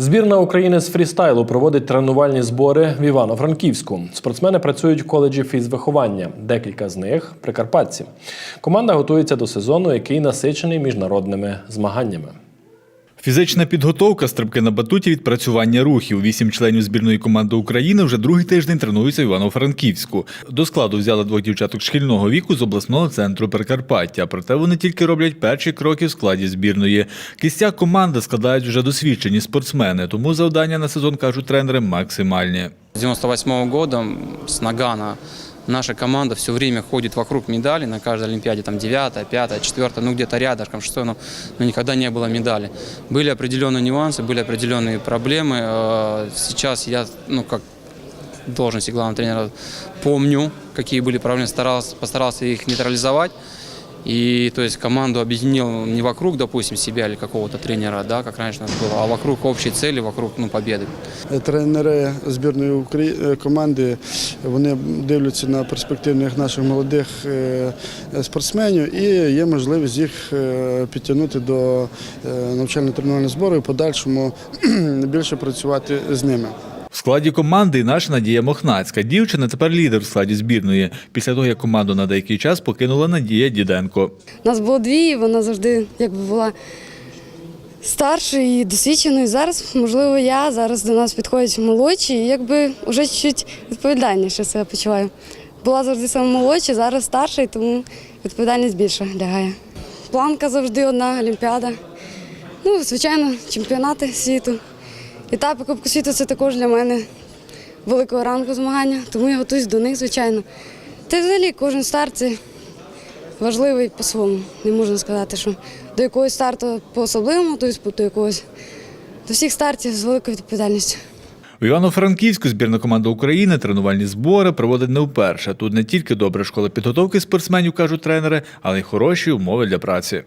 Збірна України з фрістайлу проводить тренувальні збори в Івано-Франківську. Спортсмени працюють в коледжі фізвиховання. Декілька з них прикарпатці. Команда готується до сезону, який насичений міжнародними змаганнями. Фізична підготовка, стрибки на батуті, відпрацювання рухів. Вісім членів збірної команди України вже другий тиждень тренуються в Івано-Франківську. До складу взяли двох дівчаток шкільного віку з обласного центру Прикарпаття. Проте вони тільки роблять перші кроки в складі збірної. Кістяк команди складають вже досвідчені спортсмени, тому завдання на сезон кажуть тренери максимальні. С 98 года с Нагана наша команда все время ходит вокруг медали, на каждой Олимпиаде там 9, 5, 4, ну где-то рядышком, что, но, но никогда не было медали. Были определенные нюансы, были определенные проблемы. Э, Сейчас я, ну как должности главного тренера, помню, какие были проблемы, старался, постарался их нейтрализовать. И то есть команду объединил не вокруг, допустим, себя или какого-то тренера, да, как раньше у нас было, а вокруг общей цели, вокруг ну, победы. Тренери збірної Украї- е, команди вони дивляться на перспективних наших молодих е, спортсменів і є можливість їх е, підтягнути до е, навчально-тренувального збору і в подальшому більше працювати з ними. В складі команди і наша Надія Мохнацька. Дівчина тепер лідер в складі збірної. Після того, як команду на деякий час покинула Надія Діденко. Нас було дві, і вона завжди якби була старшою і досвідченою. Зараз, можливо, я зараз до нас підходять молодші, і якби вже чуть відповідальніше себе почуваю. Була завжди саме молодша, зараз старша, і тому відповідальність більше лягає. Планка завжди одна, Олімпіада. Ну, звичайно, чемпіонати світу. Етапи Кубку світу це також для мене великого ранку змагання, тому я готуюсь до них, звичайно. Та взагалі кожен старт це важливий по-своєму. Не можна сказати, що до якогось старту по-особливому, тобто до якогось до всіх стартів з великою відповідальністю. У Івано-Франківську збірна команда України тренувальні збори проводить не вперше. Тут не тільки добра школа підготовки спортсменів, кажуть тренери, але й хороші умови для праці.